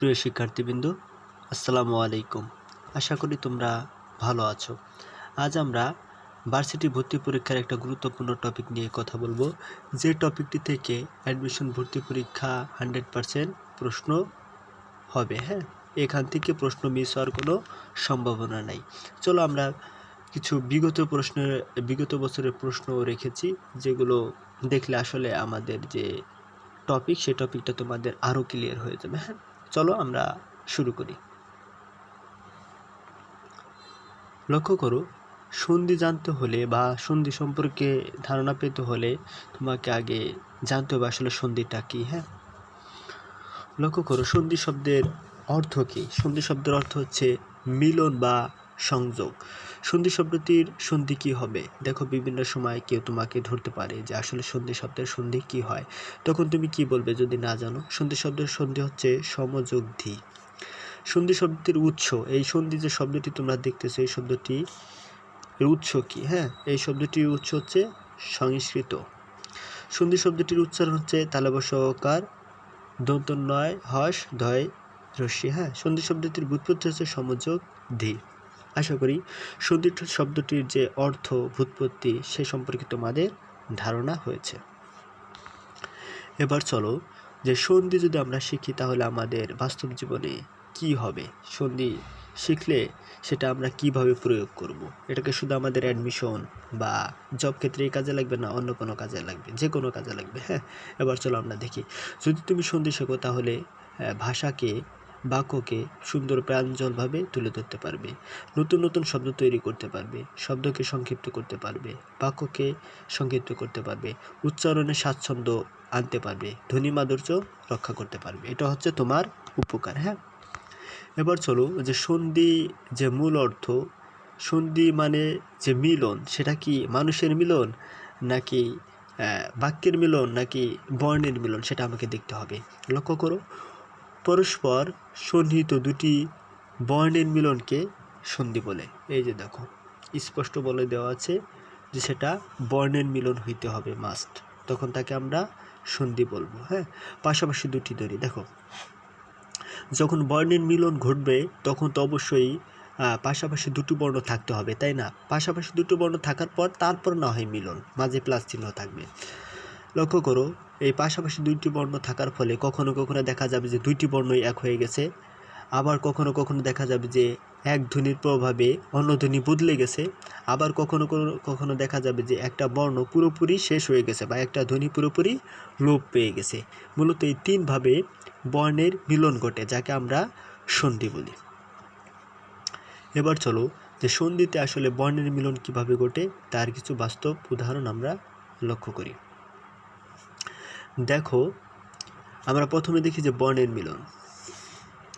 প্রিয় শিক্ষার্থীবৃন্দ, আসসালামু আলাইকুম। আশা করি তোমরা ভালো আছো। আজ আমরা ভার্সিটি ভর্তি পরীক্ষার একটা গুরুত্বপূর্ণ টপিক নিয়ে কথা বলব। যে টপিকটি থেকে অ্যাডমিশন ভর্তি পরীক্ষা হান্ড্রেড পারসেন্ট প্রশ্ন হবে হ্যাঁ? এখান থেকে প্রশ্ন মিস হওয়ার কোনো সম্ভাবনা নাই। চলো আমরা কিছু বিগত প্রশ্নের, বিগত বছরের প্রশ্ন রেখেছি, যেগুলো দেখলে আসলে আমাদের যে টপিক সেই টপিকটা তোমাদের আরও ক্লিয়ার হয়ে যাবে হ্যাঁ? চলো আমরা শুরু করি। লক্ষ্য করো, সন্ধি জানতে হলে বা সন্ধি সম্পর্কে ধারণা পেতে হলে তোমাকে আগে জানতে হবে আসলে সন্ধিটা কী হ্যাঁ? লক্ষ্য করো, সন্ধি শব্দের অর্থ কী? সন্ধি শব্দের অর্থ হচ্ছে মিলন বা সংযোগ। সন্ধি শব্দটির সন্ধি কি হবে? দেখো, বিভিন্ন সময় কেউ তোমাকে ধরতে পারে যে আসলে সন্ধি শব্দের সন্ধি কি হয়। তখন তুমি কি বলবে যদি না জানো? সন্ধি শব্দের সন্ধি হচ্ছে সমযোগধি। সন্ধি শব্দটির উৎস, এই সন্ধি যে শব্দটি তোমরা দেখতেছো, এই শব্দটি উৎস কি? হ্যাঁ এই শব্দটির উৎস হচ্ছে সংস্কৃত। সন্ধি শব্দটির উচ্চারণ হচ্ছে তালবসহকার দন্ত নয় হস, ধয়, রশ্মি। হ্যাঁ সন্ধি শব্দটির ভূতপত্তি হচ্ছে সমযোগ ধি আশা করি সন্ধি শব্দটির যে অর্থ ভূতপত্তি সে সম্পর্কে তোমাদের ধারণা হয়েছে। এবার চলো যে সন্ধি যদি আমরা শিখি, তাহলে আমাদের বাস্তব জীবনে কি হবে? সন্ধি শিখলে সেটা আমরা কীভাবে প্রয়োগ করব। এটাকে শুধু আমাদের অ্যাডমিশন বা জব ক্ষেত্রেই কাজে লাগবে না, অন্য কোনো কাজে লাগবে? যে কোনো কাজে লাগবে হ্যাঁ? এবার চলো আমরা দেখি। যদি তুমি সন্ধি শেখো, তাহলে ভাষাকে বাক্যকে সুন্দর প্রাঞ্জলভাবে তুলে ধরতে পারবে। নতুন নতুন শব্দ তৈরি করতে পারবে, শব্দকে সংক্ষিপ্ত করতে পারবে, বাক্যকে সংক্ষিপ্ত করতে পারবে, উচ্চারণে স্বাচ্ছন্দ্য আনতে পারবে, ধ্বনি মাধুর্য রক্ষা করতে পারবে। এটা হচ্ছে তোমার উপকার হ্যাঁ? এবার চলো যে সন্ধি যে মূল অর্থ, সন্ধি মানে যে মিলন, সেটা কি মানুষের মিলন নাকি বাক্যের মিলন নাকি বর্ণের মিলন, সেটা আমাকে দেখতে হবে। লক্ষ্য করো পরস্পর সন্নিহিত দুটি বর্ণের মিলনকে সন্ধি বলে। এই যে দেখো, স্পষ্ট বলে দেওয়া আছে যে সেটা বর্ণের মিলন হইতে হবে মাস্ট তখন তাকে আমরা সন্ধি বলব হ্যাঁ? পাশাপাশি দুটি ধরি দেখো, যখন বর্ণের মিলন ঘটবে, তখন তো অবশ্যই পাশাপাশি দুটো বর্ণ থাকতে হবে, তাই না? পাশাপাশি দুটো বর্ণ থাকার পর তারপর না হয় মিলন, মাঝে প্লাস চিহ্ন থাকবে। লক্ষ্য করো এই পাশাপাশি দুইটি বর্ণ থাকার ফলে কখনো কখনো দেখা যাবে যে দুইটি বর্ণই এক হয়ে গেছে। আবার কখনো কখনো দেখা যাবে যে এক ধ্বনির প্রভাবে অন্য ধ্বনি বদলে গেছে। আবার কখনো কখনো দেখা যাবে যে একটা বর্ণ পুরোপুরি শেষ হয়ে গেছে বা একটা ধ্বনি পুরোপুরি লোপ পেয়ে গেছে। মূলত এই তিনভাবে বর্ণের মিলন ঘটে, যাকে আমরা সন্ধি বলি। এবার চলো যে সন্ধিতে আসলে বর্ণের মিলন কীভাবে ঘটে, তার কিছু বাস্তব উদাহরণ আমরা লক্ষ্য করি। দেখো, আমরা প্রথমে দেখি যে বর্ণের মিলন।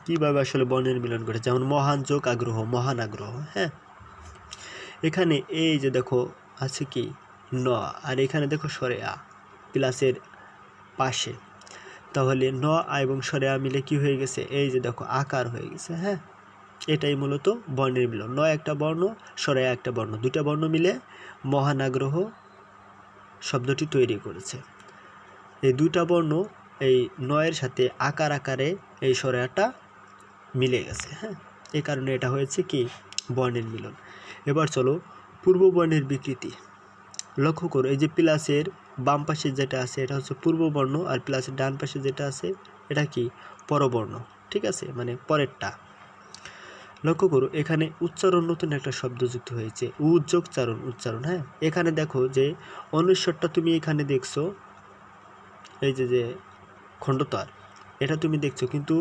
কীভাবে আসলে বর্ণের মিলন ঘটে? যেমন মহান যোগ আগ্রহ, মহান আগ্রহ হ্যাঁ? এখানে এই যে দেখো, আছে কি? ন, আর এখানে দেখো সরে আ প্লাসের পাশে। তাহলে ন, আ এবং সরে আ মিলে কি হয়ে গেছে? এই যে দেখো, আকার হয়ে গেছে হ্যাঁ? এটাই মূলত বর্ণের মিলন। ন একটা বর্ণ, সরে একটা বর্ণ। দুটা বর্ণ মিলে মহান আগ্রহ শব্দটি তৈরি করেছে। এই দুটা বর্ণ এই নয়ের সাথে আকার আকারে এই সরেয়াটা মিলে গেছে হ্যাঁ? এই কারণে এটা হয়েছে কি? বর্ণের মিলন। এবার চলো পূর্ব বর্ণের বিকৃতি। লক্ষ্য করো, এই যে প্লাসের বাম পাশে যেটা আছে, এটা হচ্ছে পূর্ব বর্ণ আর প্লাসের ডান পাশে যেটা আছে, এটা কি? পরবর্ণ, ঠিক আছে? মানে পরেরটা। লক্ষ্য করো, এখানে উচ্চারণ নতুন একটা শব্দ যুক্ত হয়েছে উজ্যোগচারণ উচ্চারণ হ্যাঁ? এখানে দেখো যে অনুস্বরটা তুমি এখানে দেখছ এই যে যে খণ্ডতার, এটা তুমি দেখছ। কিন্তু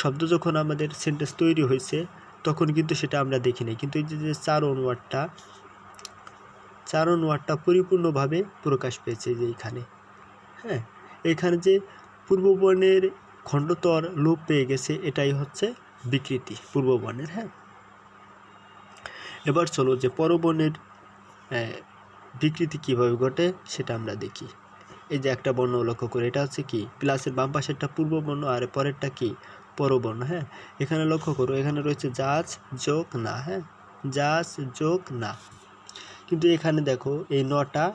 শব্দ যখন আমাদের সেন্টেন্স তৈরি হয়েছে, তখন কিন্তু সেটা আমরা দেখি নাই। কিন্তু এই যে যে চারণ ওয়ার্ডটা চারণ ওয়ার্ডটা পরিপূর্ণভাবে প্রকাশ পেয়েছে যে এইখানে হ্যাঁ এখানে যে পূর্ববর্ণের খণ্ডতর লোপ পেয়ে গেছে, এটাই হচ্ছে বিকৃতি পূর্ববর্ণের হ্যাঁ। এবার চলো যে পরবর্ণের বিকৃতি কীভাবে ঘটে, সেটা আমরা দেখি। এই যে একটা বর্ণ লক্ষ্য করে, এটা হচ্ছে কি? প্লাসের বাম পাশেরটা পূর্ব বর্ণ আর পরেরটা কি? পরবর্ণ হ্যাঁ? এখানে লক্ষ্য করো, এখানে রয়েছে জাজ যোগ, না হ্যাঁ? জাজ যোগ, না। কিন্তু এখানে দেখো, এই নটা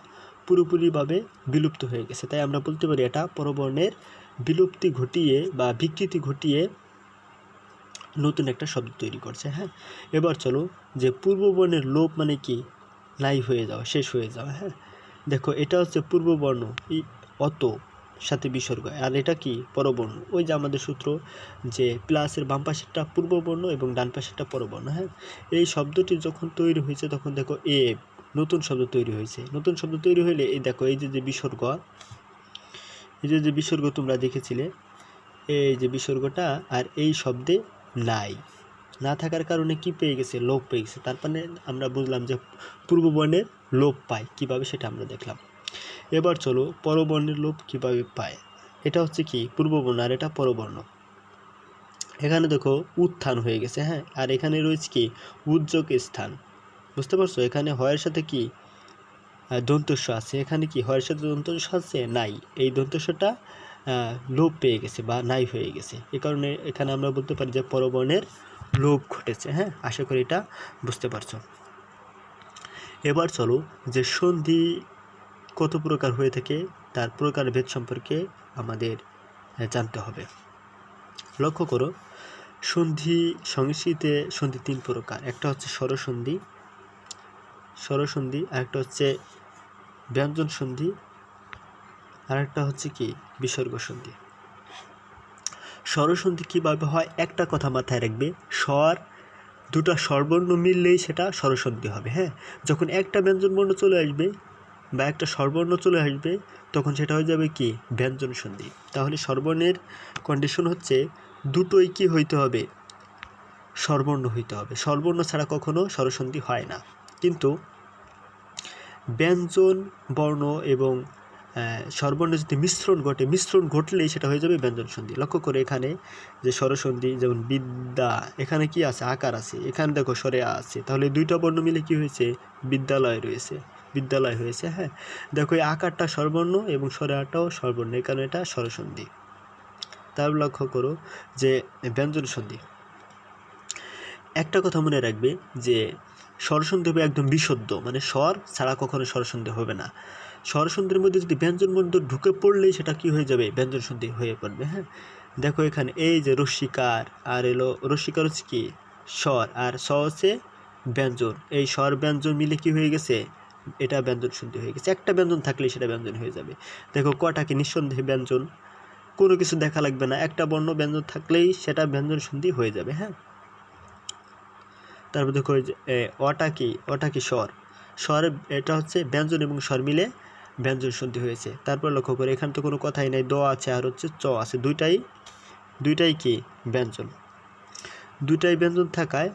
পুরোপুরিভাবে বিলুপ্ত হয়ে গেছে। তাই আমরা বলতে পারি এটা পরবর্ণের বিলুপ্তি ঘটিয়ে বা বিকৃতি ঘটিয়ে নতুন একটা শব্দ তৈরি করছে হ্যাঁ? এবার চলো, যে পূর্ববর্ণের লোপ মানে কি? নাই হয়ে যাওয়া, শেষ হয়ে যাওয়া হ্যাঁ? দেখো, এটা হচ্ছে পূর্ববর্ণ, ই, অত, সাথে বিসর্গ। আর এটা কি? পরবর্ণ। ওই যে আমাদের সূত্র যে প্লাসের বাম পাশেরটা পূর্ববর্ণ এবং ডান পাশেরটা পরবর্ণ হ্যাঁ? এই শব্দটি যখন তৈরি হয়েছে, তখন দেখো এ, নতুন শব্দ তৈরি হয়েছে। নতুন শব্দ তৈরি হলে এই দেখো, এই যে যে বিসর্গ, এই যে যে বিসর্গ তোমরা দেখেছিলে, এই যে বিসর্গটা, আর এই শব্দে নাই। না থাকার কারণে কি পেয়ে গেছে? লোপ পেয়ে গেছে। তার মানে আমরা বুঝলাম যে পূর্ববর্ণের লোপ পায়। কীভাবে সেটা আমরা দেখলাম? এবার চলো পরবর্ণের লোপ কীভাবে পায়? এটা হচ্ছে কি? পূর্ববর্ণ আর এটা পরবর্ণ। এখানে দেখো উত্থান হয়ে গেছে হ্যাঁ? আর এখানে রয়েছে কি? উদ্যোগ স্থান। বুঝতে পারছ? এখানে হয়ের সাথে কি? দন্তস্ব আছে। এখানে কি? হয়ের সাথে দন্তস্ব আছে? নাই। এই দন্তস্বটা লোপ পেয়ে গেছে বা নাই হয়ে গেছে। এ কারণে এখানে আমরা বলতে পারি যে পরবর্ণের লোপ ঘটেছে হ্যাঁ? আশা করি এটা বুঝতে পারছ। এবার চলো যে সন্ধি কত প্রকার হয়ে থাকে, তার প্রকারভেদ সম্পর্কে আমাদের জানতে হবে। লক্ষ্য করো, সন্ধি সংস্কৃতে সন্ধি তিন প্রকার, একটা হচ্ছে স্বরসন্ধি স্বরসন্ধি আরেকটা হচ্ছে ব্যঞ্জন সন্ধি আরেকটা হচ্ছে কি? বিসর্গ সন্ধি স্বরসন্ধি কীভাবে হয়, একটা কথা মাথায় রাখবে, স্বর, দুটা স্বরবর্ণ মিললেই সেটা স্বরসন্ধি হবে হ্যাঁ? যখন একটা ব্যঞ্জন বর্ণ চলে আসবে বা একটা স্বরবর্ণ চলে আসবে, তখন সেটা হয়ে যাবে কি? ব্যঞ্জন সন্ধি তাহলে স্বরবর্ণের কন্ডিশন হচ্ছে দুটোই কি হইতে হবে? স্বরবর্ণ হইতে হবে। স্বরবর্ণ ছাড়া কখনো স্বরসন্ধি হয় না। কিন্তু ব্যঞ্জন বর্ণ এবং স্বরবর্ণের যদি মিশ্রণ ঘটে, মিশ্রণ ঘটলেই সেটা হয়ে যাবে ব্যঞ্জন সন্ধি। লক্ষ্য করে এখানে যে স্বরসন্ধি, যেমন বিদ্যা, এখানে কি আছে? আকার আছে। এখানে দেখো স্বরে আছে। তাহলে দুইটা বর্ণ মিলে কি হয়েছে? বিদ্যালয় রয়েছে। বিদ্যালয় হয়েছে হ্যাঁ? দেখো এই আকারটা স্বরবর্ণ এবং স্বরে আটাও স্বরবর্ণ। কারণে এটা স্বরসন্ধি। তারপর লক্ষ্য করো যে ব্যঞ্জন সন্ধি। একটা কথা মনে রাখবে যে স্বরসন্ধি হবে একদম বিশুদ্ধ। মানে স্বর ছাড়া কখনো স্বরসন্ধি হবে না। স্বরসন্ধির মধ্যে যদি ব্যঞ্জন বর্ণ ঢুকে পড়লেই সেটা কি হয়ে যাবে? ব্যঞ্জন সন্ধি হয়ে পড়বে হ্যাঁ? দেখো এখানে, এই যে রস্বীকার আর এলো রস্বীকার হচ্ছে কি? স্বর, আর স হচ্ছে ব্যঞ্জন। এই স্বর, ব্যঞ্জন মিলে কি হয়ে গেছে? এটা ব্যঞ্জন সন্ধি হয়ে গেছে। একটা ব্যঞ্জন থাকলেই সেটা ব্যঞ্জন হয়ে যাবে। দেখো, কটা কি নিঃসন্দেহে ব্যঞ্জন? কোনো কিছু দেখা লাগবে না। একটা বর্ণ ব্যঞ্জন থাকলেই সেটা ব্যঞ্জন সন্ধি হয়ে যাবে হ্যাঁ? তারপর দেখো অটা কি? অটা কি স্বর? স্বর, এটা হচ্ছে ব্যঞ্জন এবং স্বর মিলে ব্যঞ্জন সন্ধি হয়েছে। তারপর লক্ষ্য করে এখানে তো কোনো কথাই নাই, দ আছে আর হচ্ছে চ আছে। দুইটাই দুইটাই কি? ব্যঞ্জন। দুইটাই ব্যঞ্জন থাকায়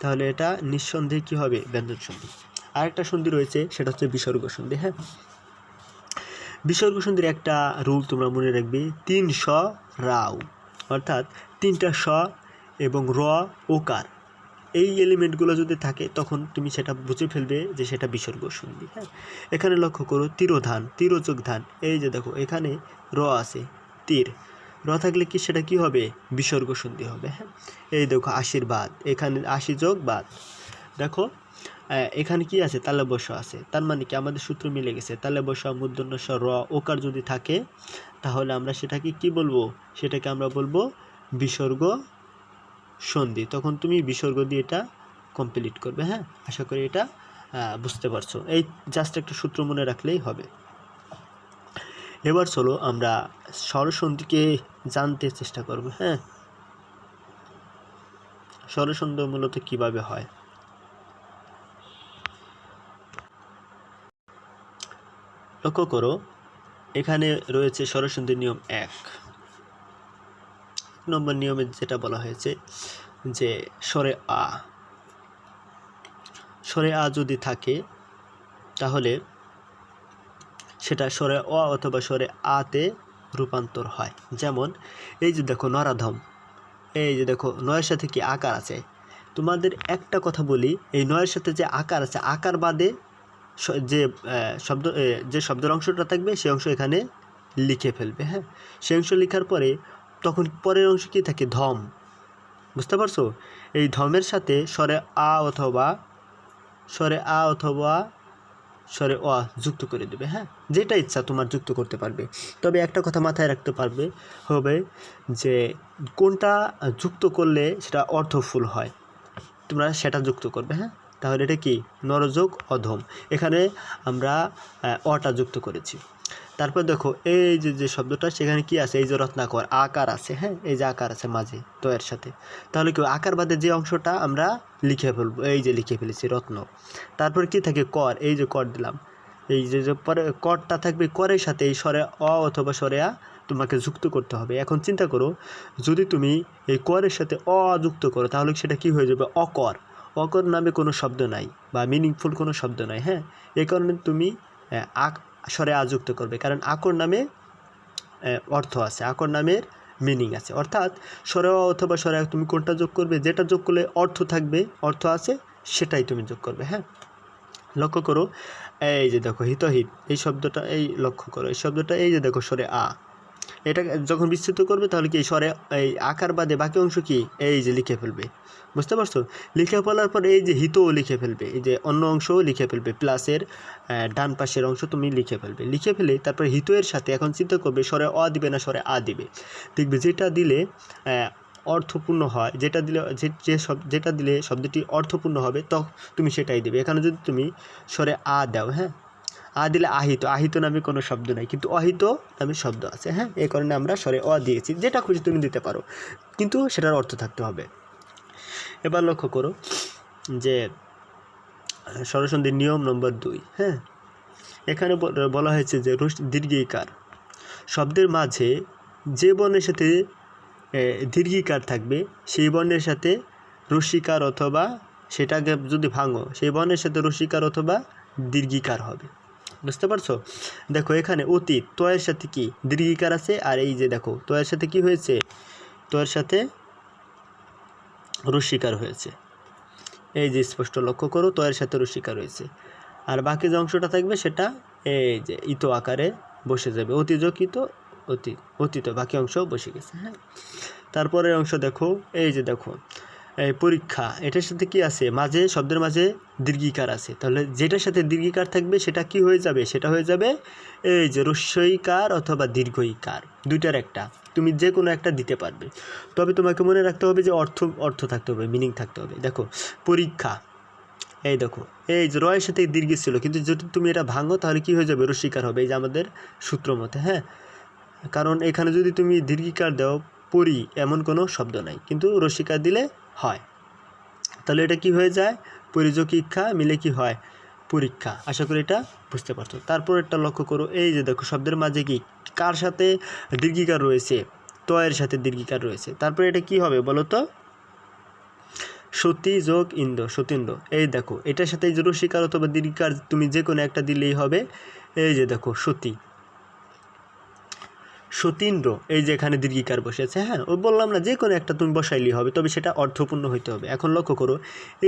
তাহলে এটা নিঃসন্দেহে কী হবে? ব্যঞ্জন সন্ধি। আরেকটা সন্ধি রয়েছে, সেটা হচ্ছে বিসর্গ সন্ধি হ্যাঁ? বিসর্গ সন্ধির একটা রুল তোমরা মনে রাখবে, তিন স রাও অর্থাৎ তিনটা স এবং র ওকার এই এলিমেন্টগুলো যদি থাকে, তখন তুমি সেটা বুঝে ফেলবে যে সেটা বিসর্গ সন্ধি হ্যাঁ? এখানে লক্ষ্য করো, তিরোধান তিরোযোগ ধান এই যে দেখো, এখানে র আছে, তীর। র থাকলে কি সেটা কি হবে? বিসর্গ সন্ধি হবে হ্যাঁ? এই দেখো, আশীর্বাদ। এখানে আশি যোগ বাদ দেখো এখানে কি আছে? তালে বসা আছে। তার মানে কি? আমাদের সূত্র মিলে গেছে। তালে বসা মূর্ধন্য স র, ওকার যদি থাকে, তাহলে আমরা সেটাকে কি বলব? সেটাকে আমরা বলব বিসর্গ সন্ধি, তখন তুমি বিসর্গ দিয়ে এটা কমপ্লিট করবে হ্যাঁ? আশা করি এটা বুঝতে পারছ। এই জাস্ট একটা সূত্র মনে রাখলেই হবে। এবার চলো আমরা স্বরসন্ধিকে জানতে চেষ্টা করব হ্যাঁ? স্বরসন্ধি মূলত কীভাবে হয়? লক্ষ্য করো, এখানে রয়েছে স্বরসন্ধির নিয়ম এক। নম্বর নিয়মে যেটা বলা হয়েছে যে স্বরে আ। স্বরে আ যদি থাকে, তাহলে সেটা স্বরে অ অথবা স্বরে আতে রূপান্তর হয়। যেমন, এই যে দেখো নরাধম, এই যে দেখো নয়ের সাথে কি আকার আছে? তোমাদের একটা কথা বলি, এই নয়ের সাথে যে আকার আছে, আকার বাদে যে শব্দ যে শব্দের অংশটা থাকবে সেই অংশ এখানে লিখে ফেলবে হ্যাঁ? সেই অংশ লেখার পরে তখন পরের অংশ কি থাকে? ধম। বুঝতে পারছ? এই ধমের সাথে স্বরে আ অথবা, স্বরে আ অথবা স্বরে অ যুক্ত করে দেবে হ্যাঁ? যেটা ইচ্ছা তোমার যুক্ত করতে পারবে। তবে একটা কথা মাথায় রাখতে পারবে, হবে যে কোনটা যুক্ত করলে সেটা অর্থফুল হয়। তোমরা সেটা যুক্ত করবে হ্যাঁ? তাহলে এটা কি? নরযোগ, অধম। এখানে আমরা অটা যুক্ত করেছি। তারপর দেখো, এই যে যে শব্দটা, সেখানে কি আছে? এই যে রত্নাকর, আকার আছে হ্যাঁ? এই যে আকার আছে মাঝে তয়ের সাথে। তাহলে কি, আকার বাদে যে অংশটা আমরা লিখে ফেলব, এই যে লিখে ফেলেছি, রত্ন। তারপর কি থাকে? কর, এই যে কর দিলাম। এই যে যে পরে করটা থাকবে করের সাথে, এই স্বরে অ অথবা স্বরে আ তোমাকে যুক্ত করতে হবে। এখন চিন্তা করো, যদি তুমি এই করের সাথে অ যুক্ত করো, তাহলে সেটা কি হয়ে যাবে? অকর। অকর নামে কোনো শব্দ নাই, বা মিনিংফুল কোনো শব্দ নাই হ্যাঁ? এই কারণে তুমি আক স্বরে আযুক্ত যুক্ত করবে। কারণ আকর নামে অর্থ আছে। আকর নামের মিনিং আছে। অর্থাৎ স্বরে অথবা স্বরে তুমি কোনটা যোগ করবে, যেটা যোগ করলে অর্থ থাকবে, অর্থ আছে, সেটাই তুমি যোগ করবে হ্যাঁ? লক্ষ্য করো, এই যে দেখো, হিতহিত, এই শব্দটা, এই লক্ষ্য করো, এই শব্দটা, এই যে দেখো স্বরে আ। এটা যখন বিস্তৃত করবে, তাহলে কি স্বরে, এই আকার বাদে বাকি অংশ কি? এই যে লিখে ফেলবে। বুঝতে পারছ? লিখে ফেলার পর এই যে হিতও লিখে ফেলবে। এই যে অন্য অংশও লিখে ফেলবে। প্লাসের ডান পাশের অংশ তুমি লিখে ফেলবে। লিখে ফেলে তারপর হিতয়ের সাথে এখন চিন্তা করবে, স্বরে অ দিবে না স্বরে আ দিবে। দেখবে যেটা দিলে অর্থপূর্ণ হয়, যেটা দিলে, যে যে শব যেটা দিলে শব্দটি অর্থপূর্ণ হবে তো তুমি সেটাই দেবে। এখানে যদি তুমি স্বরে আ দাও হ্যাঁ? আ দিলে আহিত আহিত নামে কোনো শব্দ নাই, কিন্তু অহিত নামে শব্দ আছে হ্যাঁ? এই কারণে আমরা স্বরে অ দিয়েছি, যেটা খুশি তুমি দিতে পারো, কিন্তু সেটার অর্থ থাকতে হবে। এবার লক্ষ্য করো যে স্বরসন্ধির নিয়ম নম্বর দুই হ্যাঁ? এখানে বল- হয়েছে যে রুশ দীর্ঘিকার, শব্দের মাঝে যে বর্ণের সাথে দীর্ঘিকার থাকবে, সেই বর্ণের সাথে রস্বীকার অথবা সেটাকে যদি ভাঙো, সেই বর্ণের সাথে রস্বীকার অথবা দীর্ঘিকার হবে। বুঝতে পারছ? দেখো, এখানে অতীত, তয়ের সাথে কি? দীর্ঘিকার আছে, আর এই যে দেখো, তয়ের সাথে কি হয়েছে? তয়ের সাথে রস্বীকার হয়েছে। এই যে স্পষ্ট লক্ষ্য করো, তয়ের সাথে রস্বীকার হয়েছে আর বাকি যে অংশটা থাকবে, সেটা এই যে ইত আকারে বসে যাবে। অতিযোগিত অতি অতীত, বাকি অংশ বসে গেছে হ্যাঁ? তারপরের অংশ দেখো, এই যে দেখো পরীক্ষা, এটার সাথে কি আছে? মাঝে, শব্দের মাঝে দীর্ঘিকার আছে। তাহলে যেটার সাথে দীর্ঘিকার থাকবে, সেটা কি হয়ে যাবে? সেটা হয়ে যাবে এই যে রস্যইকার অথবা দীর্ঘইকার। দুইটার একটা। তুমি যে কোনো একটা দিতে পারবে। তবে তোমাকে মনে রাখতে হবে যে অর্থ অর্থ থাকতে হবে মিনিং থাকতে হবে। দেখো, পরীক্ষা। এই দেখো, এই যে রয়ের সাথে দীর্ঘ ছিল, কিন্তু যদি তুমি এটা ভাঙো, তাহলে কি হয়ে যাবে? রস্বীকার হবে। এই যে আমাদের সূত্র মতে হ্যাঁ? কারণ এখানে যদি তুমি দীর্ঘিকার দাও পরি এমন কোনো শব্দ নাই, কিন্তু রস্বীকার দিলে হয়। তাহলে এটা কি হয়ে যায়? পরিযোগ পরিযোগিক্ষা মিলে কি হয়? পরীক্ষা। আশা করি এটা বুঝতে পারছ। তারপর একটা লক্ষ্য করো, এই যে দেখো, শব্দের মাঝে কি? কার সাথে দীর্ঘিকার রয়েছে? তয়ের সাথে দীর্ঘিকার রয়েছে। তারপরে এটা কি হবে বলো তো? সতী যোগ ইন্দ্র, সতীন্দ্র। এই দেখো, এটার সাথে যে রসিকার অথবা দীর্ঘিকার তুমি যে কোনো একটা দিলেই হবে। এই যে দেখো, সতী। সতীন্দ্র, এই যে এখানে দীর্ঘিকার বসেছে হ্যাঁ ও বললাম না যে কোনো একটা তুমি বসাইলেই হবে, তবে সেটা অর্থপূর্ণ হইতে হবে। এখন লক্ষ্য করো,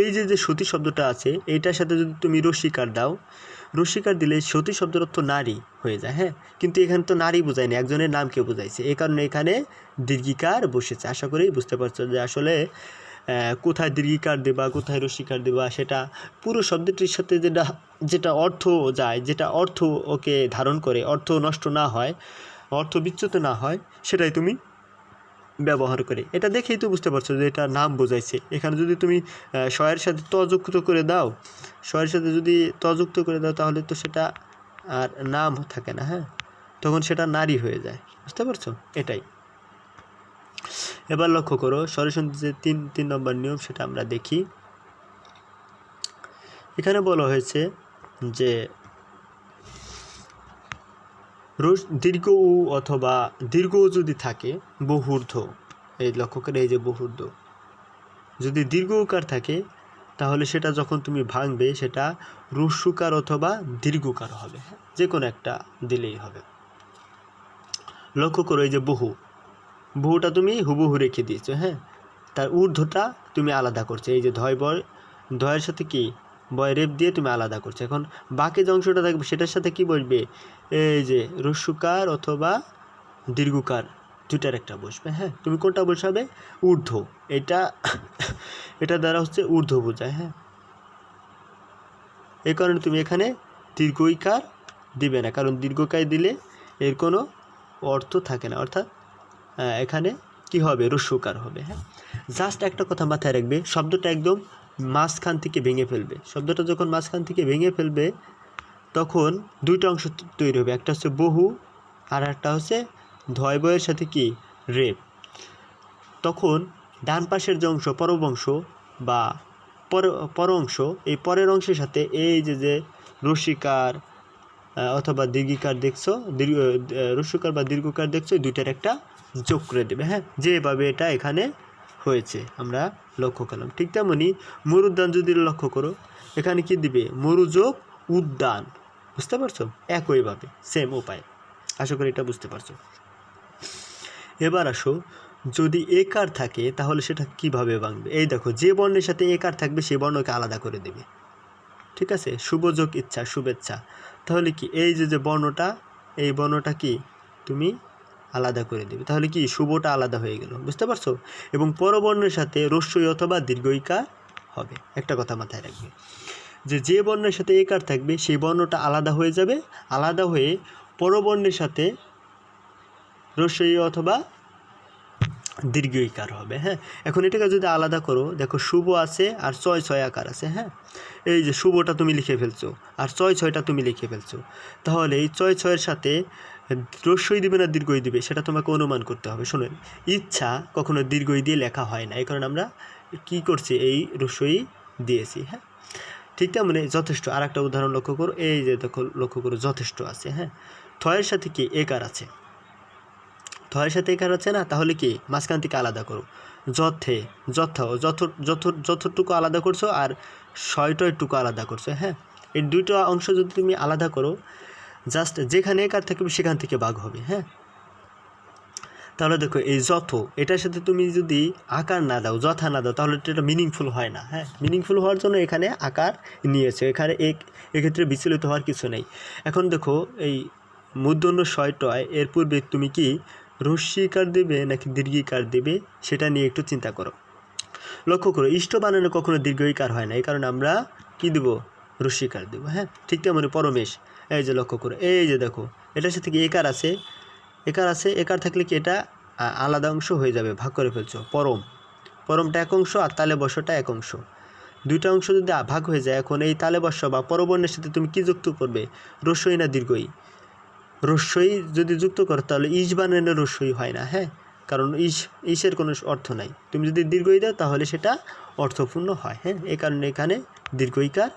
এই যে যে সতী শব্দটা আছে, এইটার সাথে যদি তুমি রসিকার দাও, রসিকার দিলে সতী শব্দের অর্থ নারী হয়ে যায় হ্যাঁ? কিন্তু এখানে তো নারী বোঝায়নি, একজনের নামকে বোঝাইছে। এই কারণে এখানে দীর্ঘিকার বসেছে। আশা করি বুঝতে পারছ যে আসলে কোথায় দীর্ঘিকার দেবা, কোথায় রসিকার দেবা, সেটা পুরো শব্দটির সাথে যেটা যেটা অর্থ যায়, যেটা অর্থ ওকে ধারণ করে, অর্থ নষ্ট না হয় অর্থ বিচ্যুত না হয়, সেটাই তুমি ব্যবহার করে। এটা দেখেই তো বুঝতে পারছ যে এটা নাম বোঝাইছে। এখানে যদি তুমি শয়ের সাথে তযুক্ত করে দাও শয়ের সাথে যদি তযুক্ত করে দাও, তাহলে তো সেটা আর নাম থাকে না হ্যাঁ? তখন সেটা নারী হয়ে যায়। বুঝতে পারছ? এটাই। এবার লক্ষ্য করো সরসন্ধি যে তিন তিন নম্বর নিয়ম, সেটা আমরা দেখি। এখানে বলা হয়েছে যে রোজ দীর্ঘ উ অথবা দীর্ঘ যদি থাকে, বহুর্ধ, এই লক্ষ্য করে এই যে বহুর্ধ, যদি দীর্ঘ উকার থাকে, তাহলে সেটা যখন তুমি ভাঙবে, সেটা রস্যুকার অথবা দীর্ঘকার হবে যে কোনো একটা দিলেই হবে। লক্ষ্য করো এই যে বহু, বহুটা তুমি হুবহু রেখে দিয়েছ হ্যাঁ? তার ঊর্ধ্বটা তুমি আলাদা করছ, এই যে ধয় বয় ধয়ের সাথে কি? বয় রেপ দিয়ে তুমি আলাদা করছ। এখন বাকি যে অংশটা থাকবে, সেটার সাথে কি বসবে? এই যে রস্যুকার অথবা দীর্ঘকার দুটার একটা বসবে হ্যাঁ? তুমি কোনটা বসাবে? ঊর্ধ্ব। এটা এটা দ্বারা হচ্ছে ঊর্ধ্ব বোঝায় হ্যাঁ? এই কারণে তুমি এখানে দীর্ঘইকার দিবে না, কারণ দীর্ঘকায় দিলে এর কোনো অর্থ থাকে না। অর্থাৎ এখানে কি হবে? রস্যকার হবে হ্যাঁ? জাস্ট একটা কথা মাথায় রাখবে, শব্দটা একদম মাঝখান থেকে ভেঙে ফেলবে। শব্দটা যখন মাঝখান থেকে ভেঙে ফেলবে তখন দুইটা অংশ তৈরি হবে। একটা হচ্ছে বহু আর একটা হচ্ছে ধয় বয়ের সাথে কি? রেপ। তখন ডান পাশের যে অংশ পরবংশ বা পর পর অংশ এই পরের অংশের সাথে এই যে যে রসিকার অথবা দীর্ঘিকার দেখছ দীর্ঘ আহ, রস্যকার বা দীর্ঘকার দেখছ দুইটার একটা যোগ করে দেবে। হ্যাঁ? যেভাবে এটা এখানে হয়েছে। আমরা লক্ষ্য করলাম। ঠিক তেমনি মরুদ্যান যদি লক্ষ্য করো, এখানে কি দিবে? মরু যোগ উদ্যান। বুঝতে পারছ? একইভাবে সেম উপায়। আশা করি এটা বুঝতে পারছ। এবার আসো, যদি একার থাকে, তাহলে সেটা কীভাবে ভাঙবে? এই দেখো, যে বর্ণের সাথে একার থাকবে, সেই বর্ণকে আলাদা করে দেবে। ঠিক আছে? শুভযোগ ইচ্ছা, শুভেচ্ছা। তাহলে কি? এই যে যে বর্ণটা, এই বর্ণটা কি? তুমি আলাদা করে দেবে। তাহলে কি শুভটা আলাদা হয়ে গেল, বুঝতে পারছ? এবং পরবর্ণের সাথে রস্যই অথবা দীর্ঘইকার হবে। একটা কথা মাথায় রাখবে। যে যে বর্ণের সাথে একার থাকবে, সেই বর্ণটা আলাদা হয়ে যাবে। আলাদা হয়ে পরবর্ণের সাথে রস্যই অথবা দীর্ঘইকার হবে হ্যাঁ? এখন এটাকে যদি আলাদা করো, দেখো শুভ আছে আর ছয় ছয় আকার আছে হ্যাঁ? এই যে শুভটা তুমি লিখে ফেলছো আর ছয় ছয়টা তুমি লিখে ফেলছো। তাহলে এই ছয় ছয়ের সাথে রস্যই দিবে না, দীর্ঘই দিবে, সেটা তোমাকে অনুমান করতে হবে। শোনেন, ইচ্ছা কখনো দীর্ঘই দিয়ে লেখা হয় না, এই কারণে আমরা কি করছি, এই রস্যই দিয়েছি হ্যাঁ? ঠিক তেমনি যথেষ্ট আর একটা উদাহরণ লক্ষ্য করো, এই যে দেখো, লক্ষ্য করো, যথেষ্ট আছে হ্যাঁ? থয়ের সাথে কি একার আছে? থয়ের সাথে একার আছে না? তাহলে কি? মাঝখান থেকে আলাদা করো। যথে, যথ যথ যথ, যথটুকু আলাদা করছ আর ছয়টয়টুকু আলাদা করছ হ্যাঁ? এই দুটো অংশ যদি তুমি আলাদা করো জাস্ট যেখানে একার থাকবে সেখান থেকে ভাগ হবে হ্যাঁ? তাহলে দেখো, এই যথ এটার সাথে তুমি যদি আকার না দাও, যথা না দাও, তাহলে তো এটা মিনিংফুল হয় না হ্যাঁ? মিনিংফুল হওয়ার জন্য এখানে আকার নিয়েছে, এখানে এক এক্ষেত্রে বিচলিত হওয়ার কিছু নেই। এখন দেখো, এই মূর্ধন্য ছয়টয় এর পূর্বে তুমি কি রস্যিকার দেবে নাকি দীর্ঘিকার দেবে, সেটা নিয়ে একটু চিন্তা করো। লক্ষ্য করো, ইষ্ট বানানো কখনো দীর্ঘইকার হয় না, এই কারণে আমরা কি দেব? রস্যিকার দেবো হ্যাঁ? ঠিক তেমন পরমেশ। এই যে লক্ষ্য করো, এই যে দেখো, এটার সাথে কি একার আছে? একার আছে, একার থাকলে কি এটা আলাদা অংশ হয়ে যাবে, ভাগ করে ফেলছো, পরম। পরমটা এক অংশ আর তালে বর্ষটা এক অংশ। দুইটা অংশ যদি ভাগ হয়ে যায়, এখন এই তালে বর্ষ বা পরবর্ণের সাথে তুমি কি যুক্ত করবে? রস্যই না দীর্ঘই? রস্যই যদি যুক্ত করো, তাহলে ইস বানানো রস্যই হয় না হ্যাঁ? কারণ ইস, ইসের কোনো অর্থ নাই। তুমি যদি দীর্ঘই দাও, তাহলে সেটা অর্থপূর্ণ হয় হ্যাঁ? এই কারণে এখানে দীর্ঘইকার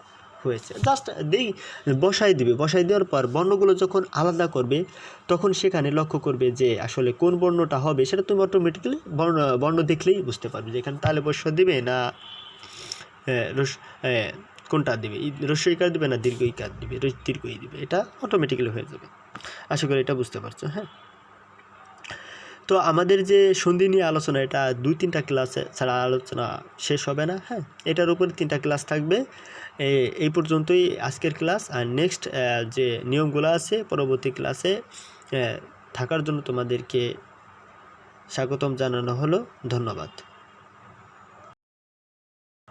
হয়েছে। জাস্ট দেই, বসাই দিবে। বসাই দেওয়ার পর বর্ণগুলো যখন আলাদা করবে, তখন সেখানে লক্ষ্য করবে যে আসলে কোন বর্ণটা হবে, সেটা তুমি অটোমেটিক্যালি বর্ণ বর্ণ দেখলেই বুঝতে পারবে যে এখানে তালে বর্ষ দিবে না কোনটা দেবে? ই- রস্যইকার দিবে না দীর্ঘইকার দিবে? দীর্ঘই দিবে? এটা অটোমেটিক্যালি হয়ে যাবে। আশা করি এটা বুঝতে পারছ হ্যাঁ? তো আমাদের যে সন্ধি নিয়ে আলোচনা, এটা দুই, তিনটা ক্লাসে ছাড়া আলোচনা শেষ হবে না হ্যাঁ? এটার উপরে তিনটা ক্লাস থাকবে। এই পর্যন্তই আজকের ক্লাস। আর নেক্সট যে নিয়মগুলো আছে, পরবর্তী ক্লাসে থাকার জন্য তোমাদেরকে স্বাগতম জানানো হলো। ধন্যবাদ।